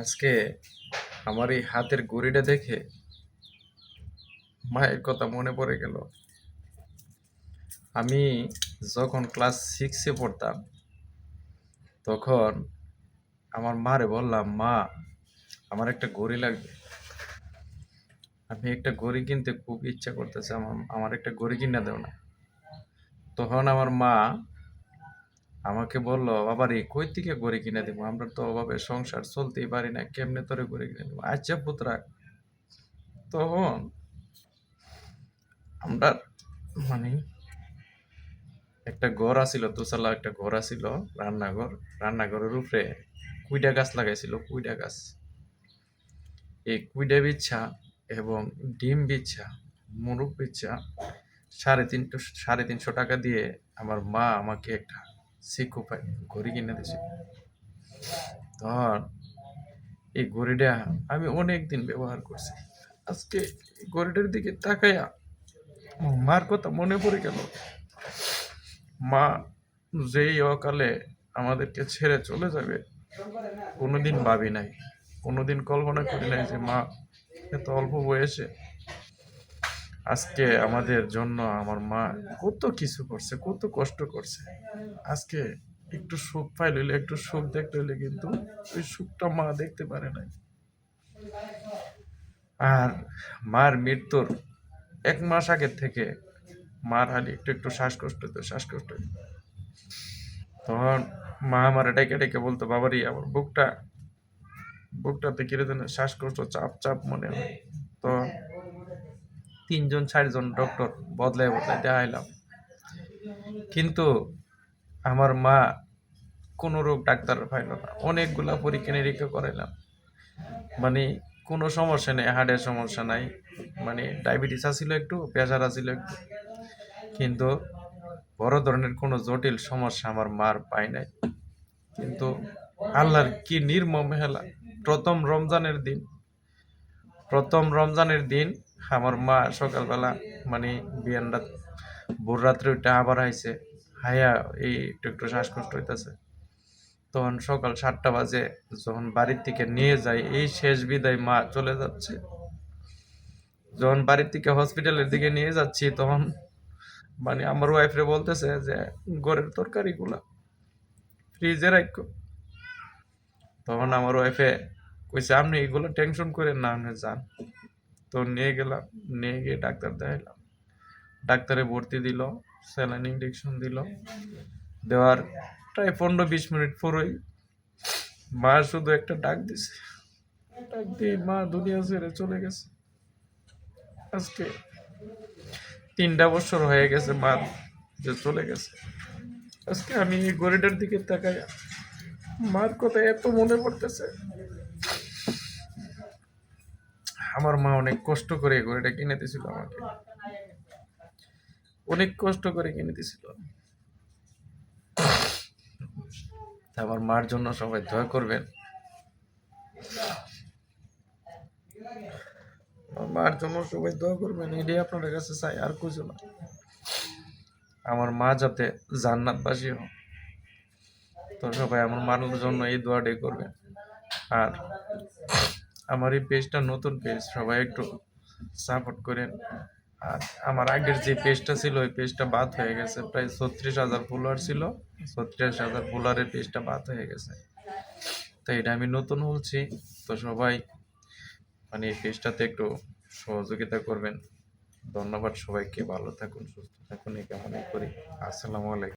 আজকে আমার এই হাতের ঘড়িটা দেখে মায়ের কথা মনে পড়ে গেল। আমি যখন ক্লাস সিক্সে পড়তাম, তখন আমার মারে বললাম, মা, আমার একটা ঘড়ি লাগবে। আমি একটা ঘড়ি কিনতে খুব ইচ্ছা করতেছে, আমার আমার একটা ঘড়ি কিনে দেও না। তখন আমার মা আমাকে বলল, বাবারে, কই থেকে ঘড়ি কিনে দেবো? আমরা তো অভাবে সংসার চলতেই পারি না, কেমনে তোরে ঘড়ি কিনে দেবো? আচ্ছা পুত্রা তখন আমরা মানে একটা ঘর আছিল, দোতলা একটা ঘর আছিল, রান্নাঘর। রান্নাঘরের উপরে কুইডা গাছ লাগাইছিল, কুইডা গাছ। এই কুইডা বিচ্ছা এবং ডিম বিচ্ছা মুরগ বিচ্ছা সাড়ে তিনশো সাড়ে তিনশো টাকা দিয়ে আমার মা আমাকে একটা সিকো পাই ঘড়ি কিনে দিয়েছে তখন এই ঘড়িটা আমি অনেক দিন ব্যবহার করছি। আজকে ঘড়িটার দিকে তাকাইয়া মার কথা মনে পড়ে গেল। মা যেই অকালে আমাদেরকে ছেড়ে চলে যাবে, কোনোদিন ভাবি নাই, কোনোদিন কল্পনা করি নাই যে মা এত অল্প বয়সে আজকে আমাদের জন্য আমার মা কত কিছু করছে, কত কষ্ট করছে। আজকে একটু সুখ পাই লইলে একটু সুখ দেখতে হইলে কিন্তু ওই সুখটা মা দেখতে পারে নাই। আর মার মৃত্যুর এক মাস আগের থেকে মার হালি একটু একটু শ্বাসকষ্ট হতো শ্বাসকষ্ট তখন মা আমার ডেকে ডেকে বলতো বাবারই আমার বুকটা, বুকটাতে কিরে যেন শ্বাসকষ্ট, চাপ চাপ মনে হয়। তিনজন, চারজন ডক্টর বদলায় বদলায় দেখাইলাম। কিন্তু আমার মা কোনো রোগ ডাক্তার পাইল না। অনেকগুলা পরীক্ষা নিরীক্ষা করাইলাম। মানে কোনো সমস্যা নেই হার্টের সমস্যা নাই। মানে ডায়াবেটিস আছিল একটু প্রেশার আছিল একটু। কিন্তু বড় ধরনের কোনো জটিল সমস্যা আমার মার পাই নাই। কিন্তু আল্লাহর কি নির্মম হেলা। প্রথম রমজানের দিন, প্রথম রমজানের দিন আমার মা সকালবেলা মানে বিয়ান রাত, ভোর রাত্রে ওইটা আবার আইছে, হাইয়া এই একটু একটু শ্বাসকষ্ট হইতেছে। তখন সকাল সাতটা বাজে যখন বাড়ির থেকে নিয়ে যাই, এই শেষ বিদায় মা চলে যাচ্ছে। যখন বাড়ির থেকে হসপিটালের দিকে নিয়ে যাচ্ছি, তখন মানে আমার ওয়াইফরে বলতেছে যে, ঘরের তরকারিগুলা ফ্রিজে রাখো তখন আমার ওয়াইফে কইছে, আপনি এগুলো টেনশন করেন না, আপনি যান। তো নিয়ে গেলাম, নিয়ে গিয়ে ডাক্তার দেখাইলাম। ডাক্তারে ভর্তি দিল, স্যালাইন ইঞ্জেকশন দিল। দেওয়ার প্রায় পনেরো বিশ মিনিট পরেই মা শুধু একটা ডাক দিছে। ডাক দিয়ে মা দুনিয়া ছেড়ে চলে গেছে। আজকে তিনটা বছর হয়ে গেছে মা যে চলে গেছে। আজকে আমি গড়িটার দিকে তাকাই মার কথা এত মনে পড়তেছে। আমার মা অনেক কষ্ট করে গড়িটা কিনে দিয়েছিল আমাকে। অনেক কষ্ট করে কিনে দিয়েছিল। আমার মার জন্য সবাই দোয়া করবেন। মার জন্য সবাই দোয়া করবেন, এটাই আপনাদের কাছে চাই, আর কিছু না। আমার মা যাতে জান্নাতবাসী হোক, তো সবাই আমার মার জন্য এই দোয়াটাই করবেন। আর আমার এই পেজটা নতুন পেজ সবাই একটু সাপোর্ট করেন। আর আমার আগের যে পেজটা ছিল, ওই পেজটা বাদ হয়ে গেছে। প্রায় ছত্রিশ হাজার ফলোয়ার ছিল, ছত্রিশ হাজার ফলোয়ারের পেজটা বাদ হয়ে গেছে। তো এটা আমি নতুন বলছি, তো সবাই মানে এই পেজটাতে একটু সহযোগিতা করবেন। ধন্যবাদ সবাইকে, ভালো থাকুন, সুস্থ থাকুন, এই কামনাই করি। আসসালামু আলাইকুম।